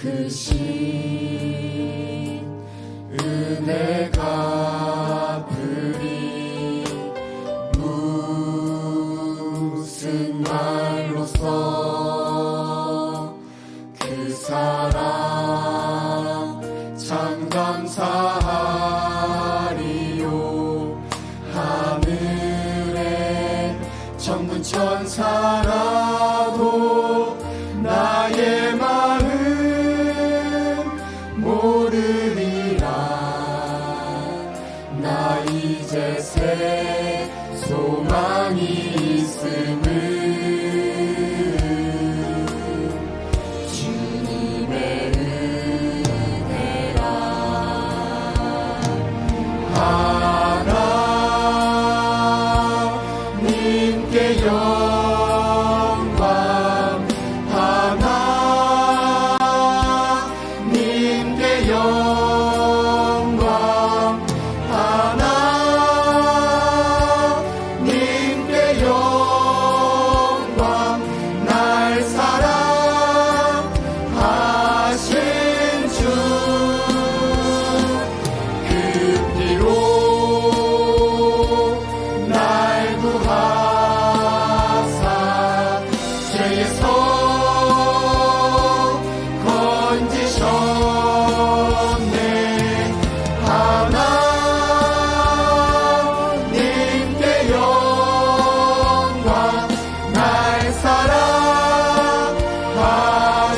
크신 은혜 갚으리 무슨 말로써 그 사랑 참 감사하리요. 하늘에 천군 천사라 나 이제 새 소망이 있음을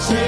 share.